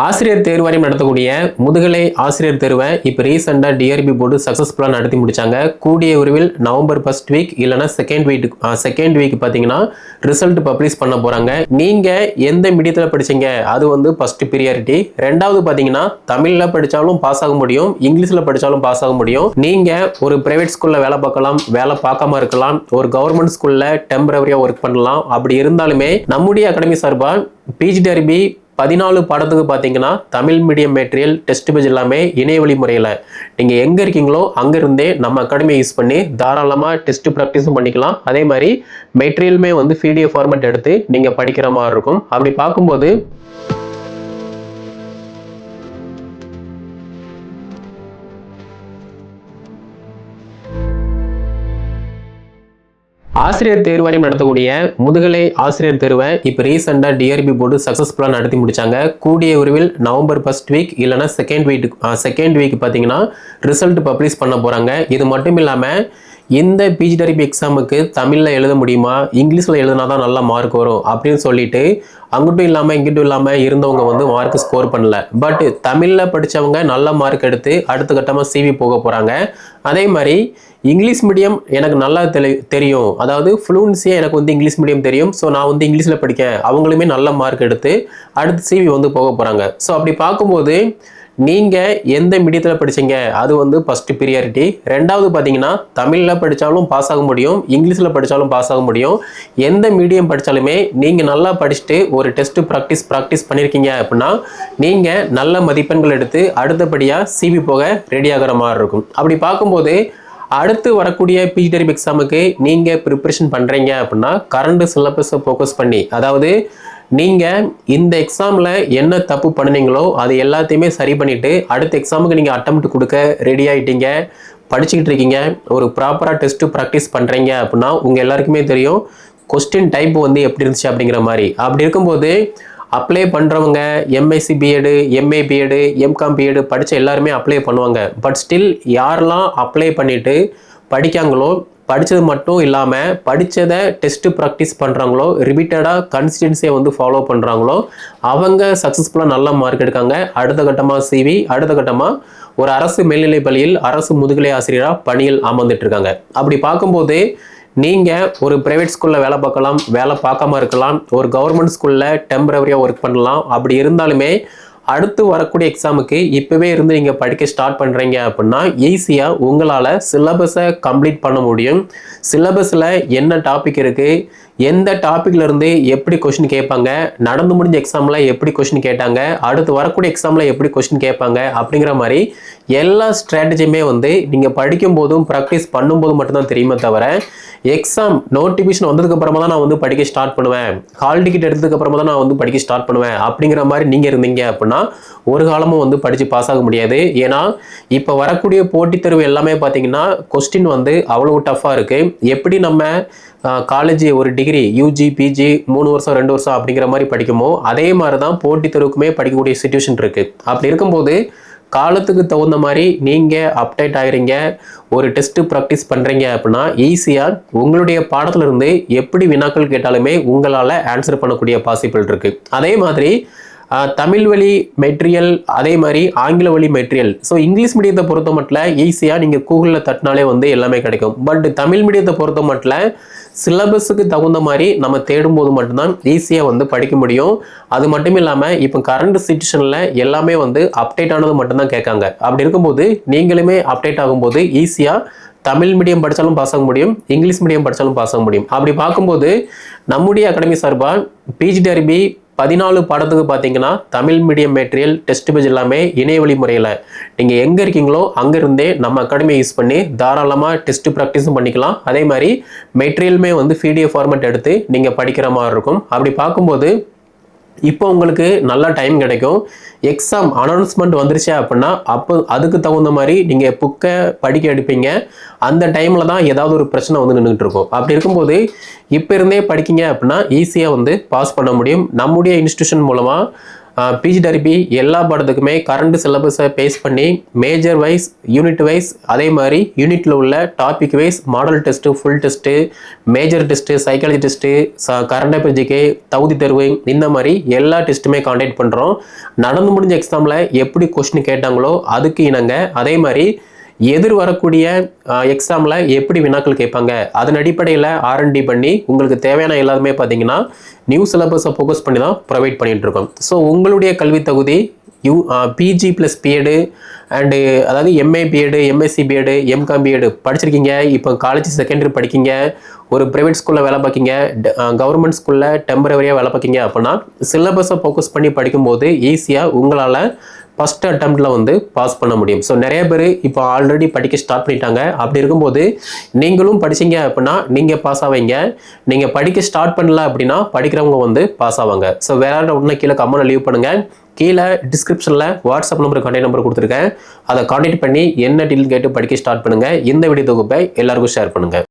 ஆசிரியர் தேர்வாரியம் நடத்தக்கூடிய முதுகலை ஆசிரியர் தேர்வை இப்போ ரீசெண்டாக டிஆர்பி போர்டு சக்ஸஸ்ஃபுல்லாக நடத்தி முடித்தாங்க கூடிய உருவில் நவம்பர் ஃபர்ஸ்ட் வீக் இல்லைனா செகண்ட் வீக் செகண்ட் வீக் பார்த்தீங்கன்னா ரிசல்ட் பப்ளிஷ் பண்ண போகிறாங்க நீங்கள் எந்த மீடியத்தில் படிச்சீங்க? அது வந்து ஃபஸ்ட்டு ப்ரியாரிட்டி ரெண்டாவது பார்த்தீங்கன்னா தமிழில் படித்தாலும் பாஸ் ஆக முடியும் இங்கிலீஷில் படித்தாலும் பாஸ் ஆக முடியும். நீங்கள் ஒரு பிரைவேட் ஸ்கூலில் வேலை பார்க்கலாம் வேலை பார்க்காம இருக்கலாம் ஒரு கவர்மெண்ட் ஸ்கூலில் டெம்பரவரியாக ஒர்க் பண்ணலாம். அப்படி இருந்தாலுமே நம்முடைய அகாடமி சார்பாக பிஜிடிஆர்பி பதினாலு பாடத்துக்கு பார்த்தீங்கன்னா Tamil medium material test page எல்லாமே இணையவழி முறையில். நீங்கள் எங்கே இருக்கீங்களோ அங்கேருந்தே நம்ம அகாடமியை யூஸ் பண்ணி தாராளமாக டெஸ்ட் ப்ராக்டிஸும் பண்ணிக்கலாம். அதே மாதிரி மெட்டீரியலுமே வந்து பிடிஎஃப் ஃபார்மேட் எடுத்து நீங்கள் படிக்கிற மாதிரி இருக்கும். அப்படி பார்க்கும்போது ஆசிரியர் தேர்வாரியம் நடத்தக்கூடிய முதுகலை ஆசிரியர் தேர்வை இப்போ ரீசெண்டாக டிஆர்பி போர்டு சக்ஸஸ்ஃபுல்லாக நடத்தி முடிச்சாங்க. கூடிய உருவில் நவம்பர் ஃபர்ஸ்ட் வீக் இல்லைனா செகண்ட் வீக் செகண்ட் வீக் பார்த்தீங்கன்னா ரிசல்ட் பப்ளிஷ் பண்ண போகிறாங்க இது மட்டும் இல்லாமல் இந்த பிஜிடிஆர்பி எக்ஸாமுக்கு தமிழில் எழுத முடியுமா? இங்கிலீஷில் எழுதினா தான் நல்ல மார்க் வரும் அப்படின்னு சொல்லிட்டு அங்கிட்டும் இல்லாமல் இங்கிட்டும் இல்லாமல் இருந்தவங்க வந்து மார்க் ஸ்கோர் பண்ணல. பட் தமிழில் படித்தவங்க நல்ல மார்க் எடுத்து அடுத்த கட்டமாக சிவி போக போகிறாங்க அதே மாதிரி இங்கிலீஷ் மீடியம் எனக்கு நல்லா தெளி தெரியும். அதாவது ஃப்ளூன்சியாக எனக்கு வந்து இங்கிலீஷ் மீடியம் தெரியும். ஸோ நான் வந்து இங்கிலீஷில் படிக்க அவங்களுமே நல்ல மார்க் எடுத்து அடுத்து சிவி வந்து போக போகிறாங்க ஸோ அப்படி பார்க்கும்போது நீங்கள் எந்த மீடியத்தில் படிச்சீங்க? அது வந்து ஃபஸ்ட்டு ப்ரியாரிட்டி ரெண்டாவது பார்த்தீங்கன்னா தமிழில் படித்தாலும் பாஸ் ஆக முடியும் இங்கிலீஷில் படித்தாலும் பாஸ் ஆக முடியும். எந்த மீடியம் படித்தாலுமே நீங்கள் நல்லா படிச்சுட்டு ஒரு டெஸ்ட்டு ப்ராக்டிஸ் ப்ராக்டிஸ் பண்ணியிருக்கீங்க அப்படின்னா நீங்கள் நல்ல மதிப்பெண்கள் எடுத்து அடுத்தபடியாக சிபி போக ரெடி ஆகிற மாதிரி இருக்கும். அப்படி பார்க்கும்போது அடுத்து வரக்கூடிய பிஜிடரி எக்ஸாமுக்கு நீங்கள் ப்ரிப்ரேஷன் பண்ணுறீங்க அப்படின்னா கரண்ட் சிலபஸை ஃபோக்கஸ் பண்ணி அதாவது நீங்கள் இந்த எக்ஸாமில் என்ன தப்பு பண்ணுனீங்களோ அது எல்லாத்தையுமே சரி பண்ணிவிட்டு அடுத்த எக்ஸாமுக்கு நீங்கள் அட்டம்ப்ட் கொடுக்க ரெடி ஆகிட்டீங்க படிச்சுக்கிட்டு இருக்கீங்க. ஒரு ப்ராப்பராக டெஸ்ட்டு ப்ராக்டிஸ் பண்ணுறீங்க அப்படின்னா உங்கள் எல்லாருக்குமே தெரியும் கொஸ்டின் டைப் வந்து எப்படி இருந்துச்சு அப்படிங்கிற மாதிரி. அப்படி இருக்கும்போது அப்ளை பண்ணுறவங்க MSc BEd MA BEd MCom BEd படித்த எல்லாருமே அப்ளை பண்ணுவாங்க. பட் ஸ்டில் யாரெல்லாம் அப்ளை பண்ணிவிட்டு படிக்காங்களோ படித்தது மட்டும் இல்லாமல் படித்ததை டெஸ்ட்டு ப்ராக்டிஸ் பண்ணுறாங்களோ ரிப்பீட்டடாக கன்சிஸ்டன்சியை வந்து ஃபாலோ பண்ணுறாங்களோ அவங்க சக்ஸஸ்ஃபுல்லாக நல்ல மார்க் எடுக்காங்க. அடுத்த கட்டமாக சிவி அடுத்த கட்டமாக ஒரு அரசு மேல்நிலைப் பள்ளியில் அரசு முதுகலை ஆசிரியராக பணியில் அமர்ந்துட்டுருக்காங்க அப்படி பார்க்கும்போது நீங்கள் ஒரு ப்ரைவேட் ஸ்கூலில் வேலை பார்க்கலாம் வேலை பார்க்காம இருக்கலாம் ஒரு கவர்மெண்ட் ஸ்கூலில் டெம்பரவரியாக ஒர்க் பண்ணலாம். அப்படி இருந்தாலுமே அடுத்து வரக்கூடிய எக்ஸாமுக்கு இப்போவே இருந்து நீங்கள் படிக்க ஸ்டார்ட் பண்ணுறீங்க அப்படின்னா ஈஸியாக உங்களால் சிலபஸை கம்ப்ளீட் பண்ண முடியும். சிலபஸில் என்ன டாபிக் இருக்குது எந்த டாப்பிக்ல இருந்து எப்படி கொஷின் கேட்பாங்க? நடந்து முடிஞ்ச எக்ஸாம்ல எப்படி கொஷின் கேட்டாங்க? அடுத்து வரக்கூடிய எக்ஸாமில் எப்படி கொஷின் கேட்பாங்க? அப்படிங்கிற மாதிரி எல்லா ஸ்ட்ராட்டஜியுமே வந்து நீங்கள் படிக்கும் போதும் ப்ராக்டிஸ் பண்ணும்போது மட்டும்தான் தெரியுமே தவிர எக்ஸாம் நோட்டிஃபிகேஷன் வந்ததுக்கு அப்புறமா தான் நான் வந்து படிக்க ஸ்டார்ட் பண்ணுவேன். ஹால் டிக்கெட் எடுத்ததுக்கு அப்புறமா தான் நான் வந்து படிக்க ஸ்டார்ட் பண்ணுவேன். அப்படிங்கிற மாதிரி நீங்கள் இருந்தீங்க அப்படின்னா ஒரு காலமும் வந்து படித்து பாஸ் ஆக முடியாது. ஏன்னா இப்போ வரக்கூடிய போட்டித் தேர்வு எல்லாமே பார்த்தீங்கன்னா கொஸ்டின் வந்து அவ்வளோ டஃப்பாக இருக்குது எப்படி நம்ம காலேஜ் ஒரு டிகிரி யூஜி பிஜி மூணு வருஷம் ரெண்டு வருஷம் அப்படிங்கிற மாதிரி படிக்குமோ அதே மாதிரி தான் போட்டித் தேர்வுக்குமே படிக்கக்கூடிய சுச்சுவேஷன் இருக்குது அப்படி இருக்கும்போது காலத்துக்கு தகுந்த மாதிரி நீங்கள் அப்டேட் ஆகிறீங்க ஒரு டெஸ்ட்டு ப்ராக்டிஸ் பண்ணுறீங்க அப்படின்னா ஈஸியாக உங்களுடைய பாடத்துலேருந்து எப்படி வினாக்கள் கேட்டாலுமே உங்களால் ஆன்சர் பண்ணக்கூடிய பாசிபிள் இருக்குது அதே மாதிரி தமிழ் வழி மெட்டீரியல் அதே மாதிரி ஆங்கில வழி மெட்டீரியல் ஸோ இங்கிலீஷ் மீடியத்தை பொறுத்த மட்டும் ஈஸியாக நீங்கள் கூகுளில் தட்டினாலே வந்து எல்லாமே கிடைக்கும். பட் தமிழ் மீடியத்தை பொறுத்த மட்டும் சிலபஸுக்கு தகுந்த மாதிரி நம்ம தேடும் போது மட்டும்தான் ஈஸியாக வந்து படிக்க முடியும். அது மட்டும் இல்லாமல் இப்போ கரண்ட் சுச்சுவேஷனில் எல்லாமே வந்து அப்டேட் ஆனது மட்டும்தான் கேட்காங்க. அப்படி இருக்கும்போது நீங்களுமே அப்டேட் ஆகும்போது ஈஸியாக தமிழ் மீடியம் படித்தாலும் பாஸ் ஆக முடியும் இங்கிலீஷ் மீடியம் படித்தாலும் பாஸ் ஆக முடியும். அப்படி பார்க்கும்போது நம்முடைய அகாடமி சார்பாக பிஜிடிஆர்பி பதினாலு பாடத்துக்கு பார்த்தீங்கன்னா Tamil medium material test page எல்லாமே இணையவழி முறையில். நீங்கள் எங்கே இருக்கீங்களோ அங்கேருந்தே நம்ம அகாடமியை யூஸ் பண்ணி தாராளமாக டெஸ்ட் ப்ராக்டிஸும் பண்ணிக்கலாம். அதே மாதிரி மெட்டீரியலுமே வந்து பிடிஎஃப் ஃபார்மேட் எடுத்து நீங்கள் படிக்கிற மாதிரி இருக்கும். அப்படி பார்க்கும்போது இப்போ உங்களுக்கு நல்ல டைம் கிடைக்கும். எக்ஸாம் அனௌன்ஸ்மெண்ட் வந்துருச்சு அப்படின்னா அப்போ அதுக்கு தகுந்த மாதிரி நீங்கள் புக்கை படிக்க எடுப்பீங்க. அந்த டைமில் தான் ஏதாவது ஒரு பிரச்சனை வந்து நின்றுட்டு இருக்கும். அப்படி இருக்கும்போது இப்போ இருந்தே படிக்கீங்க அப்படின்னா ஈஸியாக வந்து பாஸ் பண்ண முடியும். நம்முடைய இன்ஸ்டியூஷன் மூலமாக பிஜி எல்லா பாடத்துக்குமே கரண்ட் சிலபஸை பேஸ் பண்ணி மேஜர் வைஸ் யூனிட் வைஸ் அதே மாதிரி யூனிட்டில் உள்ள topic wise model test full test major test psychology test current அஃபேர்ஜிக்கு தகுதி தேர்வு இந்த மாதிரி எல்லா டெஸ்ட்டுமே காண்டாக்ட் பண்ணுறோம் நடந்து முடிஞ்ச எக்ஸாமில் எப்படி கொஸ்டின் கேட்டாங்களோ அதுக்கு இணங்க அதே மாதிரி எதிர் வரக்கூடிய எக்ஸாமில் எப்படி வினாக்கள் கேட்பாங்க? அதன் அடிப்படையில் ஆர்என்டி பண்ணி உங்களுக்கு தேவையான எல்லாருமே பார்த்தீங்கன்னா நியூ சிலபஸை ஃபோக்கஸ் பண்ணி தான் ப்ரொவைட் பண்ணிகிட்ருக்கோம் ஸோ உங்களுடைய கல்வி தகுதி U PG plus BEd and அதாவது MA BEd MSc BEd MCom BEd படிச்சிருக்கீங்க. இப்போ காலேஜ் செகண்டரி படிக்கீங்க. ஒரு ப்ரைவேட் ஸ்கூலில் வேலை பார்க்கீங்க. கவர்மெண்ட் ஸ்கூலில் டெம்பரவரியாக வேலை பார்க்கீங்க அப்படின்னா சிலபஸை ஃபோக்கஸ் பண்ணி படிக்கும்போது ஈஸியாக உங்களால் ஃபஸ்ட் அட்டம்ப்டில் வந்து பாஸ் பண்ண முடியும். ஸோ நிறைய பேர் இப்போ ஆல்ரெடி படிக்க ஸ்டார்ட் பண்ணிட்டாங்க. அப்படி இருக்கும்போது நீங்களும் படிச்சீங்க அப்படின்னா நீங்கள் பாஸ் ஆவீங்க. நீங்கள் படிக்க ஸ்டார்ட் பண்ணல அப்படின்னா படிக்கிறவங்க வந்து பாஸ் ஆவாங்க. ஸோ வேற ஒன்று கீழே கமெண்ட் லீவ் பண்ணுங்கள் கீழே டிஸ்கிரிப்ஷனில் வாட்ஸ்அப் நம்பர் கான்டாக்ட் நம்பர் கொடுத்துருக்கேன். அதை கான்டாக்ட் பண்ணி என்ன டீல் கேட்டு படிக்க ஸ்டார்ட் பண்ணுங்கள் இந்த வீடியோ தொகுப்பை எல்லாருக்கும் ஷேர் பண்ணுங்கள்